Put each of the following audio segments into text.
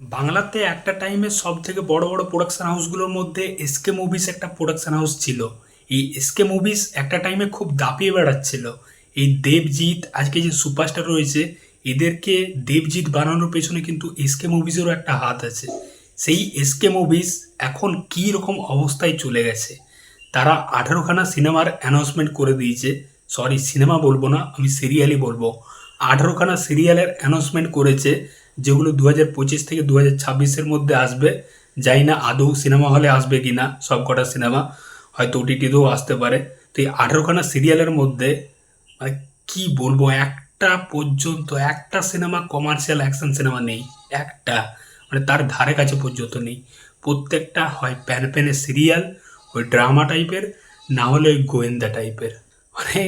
বাংলাতে একটা টাইমে সব থেকে বড় বড় প্রোডাকশন হাউসগুলোর মধ্যে এসকে মুভিস একটা প্রোডাকশন হাউস ছিল। এই এসকে মুভিস একটা টাইমে খুব দাপিয়ে বেড়াচ্ছিল। এই দেবজিৎ আজকে যে সুপারস্টার রয়েছে, এদেরকে দেবজিৎ বানানোর পেছনে কিন্তু এসকে মুভিসেরও একটা হাত আছে। সেই এসকে মুভিস এখন কী রকম অবস্থায় চলে গেছে? তারা আঠারোখানা সিনেমার অ্যানাউন্সমেন্ট করে দিয়েছে। সরি সিনেমা বলব না, আমি সিরিয়ালই বলব। আঠারোখানা সিরিয়ালের অ্যানাউন্সমেন্ট করেছে। যেগুলো দু হাজার পঁচিশ থেকে দু হাজার ছাব্বিশের মধ্যে আসবে। জানি না আদৌ সিনেমা হলে আসবে কি না সব কটা সিনেমা, হয়তো ওটিটিতেও আসতে পারে। তো এই আঠারোখানা সিরিয়ালের মধ্যে মানে কী বলব, একটা পর্যন্ত, একটা সিনেমা, কমার্শিয়াল অ্যাকশন সিনেমা নেই, একটা। মানে তার ধারে কাছে পর্যন্ত নেই। প্রত্যেকটা হয় প্যান প্যানের সিরিয়াল, ওই ড্রামা টাইপের, না হলে ওই গোয়েন্দা টাইপের। মানে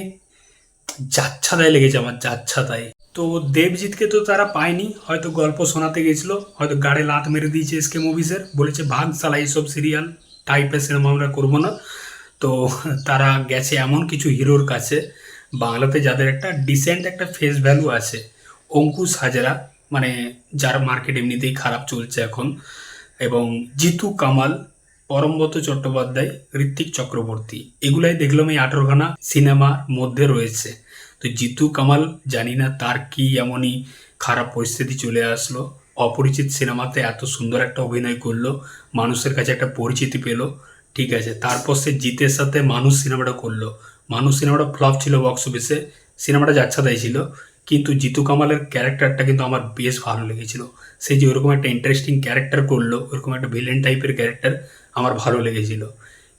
যাচ্ছাদায় লেগেছে আমার যাচ্ছাদায় তো দেবজিৎকে তো তারা পায়নি, হয়তো গল্প শোনাতে গেছিল, হয়তো গাড়ে লাত মেরে দিয়েছে এসকে মুভিসের বলেছে, ভাগ সালা এইসব সিরিয়াল টাইপের সিনেমা আমরা করব না। তো তারা গেছে এমন কিছু হিরোর কাছে, বাংলাতে যাদের একটা ডিসেন্ট একটা ফেস ভ্যালু আছে, অঙ্কুশ হাজারা মানে যার মার্কেট এমনিতেই খারাপ চলছে এখন, এবং জিতু কামাল, পরমব্রত চট্টোপাধ্যায়, ঋত্বিক চক্রবর্তী, এগুলাই দেখলাম এই আঠারোখানা সিনেমার মধ্যে রয়েছে। তো জিতু কামাল, জানি না তার কি এমনই খারাপ পরিস্থিতি চলে আসলো। অপরিচিত সিনেমাতে এত সুন্দর একটা অভিনয় করল, মানুষের কাছে একটা পরিচিতি পেল। ঠিক আছে, তারপর সে জিতের সাথে মানুষ সিনেমাটা করল। মানুষ সিনেমাটা ফ্লপ ছিল বক্স অফিসে সিনেমাটা যাচ্ছাদাই ছিল। কিন্তু জিতু কামালের ক্যারেক্টারটা কিন্তু আমার বেশ ভালো লেগেছিল। সে যে ওরকম একটা ইন্টারেস্টিং ক্যারেক্টার করল, ওরকম একটা ভিলেন টাইপের ক্যারেক্টার আমার ভালো লেগেছিল।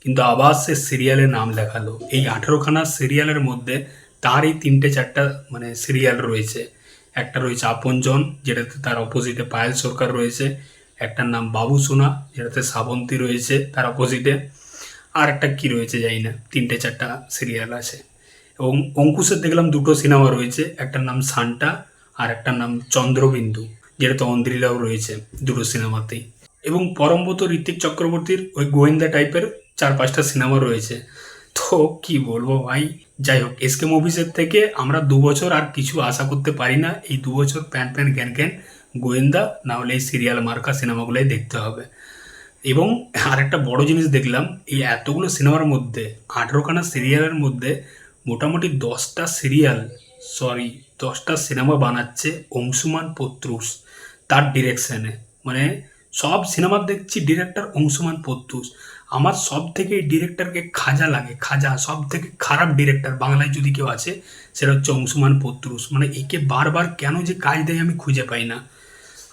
কিন্তু আবার সে সিরিয়ালের নাম লেখালো এই আঠেরোখানা সিরিয়ালের মধ্যে তারই তিনটে চারটা মানে সিরিয়াল রয়েছে। একটা রয়েছে আপনজন, যেটাতে তার অপোজিটে পায়েল সরকার রয়েছে। একটার নাম বাবু সোনা, যেটাতে শ্রাবন্তী রয়েছে তার অপোজিটে আর একটা কী রয়েছে জানি না, তিনটে চারটা সিরিয়াল আছে। এবং অঙ্কুশের দেখলাম দুটো সিনেমা রয়েছে, একটার নাম সান্টা আর একটার নাম চন্দ্রবিন্দু, যেটাতে অন্দ্রিলাও রয়েছে দুটো সিনেমাতেই এবং পরমবত ঋত্বিক চক্রবর্তীর ওই গোয়েন্দা টাইপের চার পাঁচটা সিনেমা রয়েছে। তো কি বলব ভাই? যাই হোক এসকে মুভিসের থেকে আমরা দু বছর আর কিছু আশা করতে পারি না। এই দু বছর প্যান প্যান জ্ঞান জ্ঞান গোয়েন্দা, না হলে এই সিরিয়াল মার্কা সিনেমাগুলোই দেখতে হবে। এবং আরেকটা বড় জিনিস দেখলাম, এই এতগুলো সিনেমার মধ্যে, আঠেরোখানা সিরিয়ালের মধ্যে মোটামুটি দশটা সিরিয়াল সরি দশটা সিনেমা বানাচ্ছে অংশুমান পত্রুস, তার ডিরেকশানে মানে সব সিনেমা দেখছি ডিরেক্টর অংশুমান পত্রুস আমার সব থেকে ডিরেক্টরকে খাজা লাগে, খাজা সব থেকে খারাপ ডিরেক্টর বাংলায় যদি কেউ আছে, সেটা হচ্ছে অংশুমান পত্রুস মানে একে বারবার কেন যে কাজ দেয় আমি খুঁজে পাই না।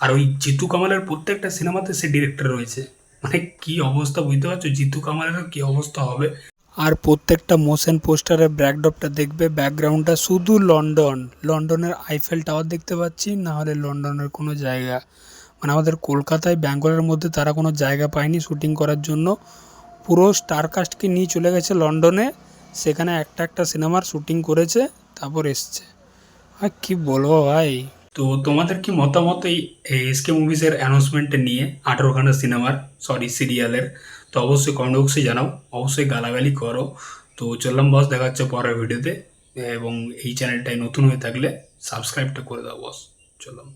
আর ওই জিতু কামালের প্রত্যেকটা সিনেমাতে সে ডিরেক্টর রয়েছে। মানে কি অবস্থা বুঝতে পারছ? জিতু কামালেরও কি অবস্থা হবে? আর প্রত্যেকটা মোশন পোস্টারের ব্যাকড্রপটা দেখবে ব্যাকগ্রাউন্ডটা শুধু লন্ডন। লন্ডনের আইফেল টাওয়ার দেখতে পাচ্ছি না হলে লন্ডনের কোনো জায়গা। মানে আমাদের কলকাতায় ব্যাঙ্গলের মধ্যে তারা কোনো জায়গা পায়নি শুটিং করার জন্য। পুরো স্টারকাস্টকে নিয়ে চলে গেছে লন্ডনে। সেখানে একটা একটা সিনেমার শুটিং করেছে, তারপর এসছে। আর কি বলব ভাই? তো তোমাদের কি মতামত এই এসকে মুভিসের অ্যানাউন্সমেন্ট নিয়ে আঠারোখানা সিনেমার সরি সিরিয়ালের তো অবশ্যই কমেন্ট বক্সে জানাও, অবশ্যই গালাগালি করো। তো চললাম বস দেখা পরের ভিডিওতে এবং এই চ্যানেলটায় নতুন হয়ে থাকলে সাবস্ক্রাইবটা করে দাও বস চললাম।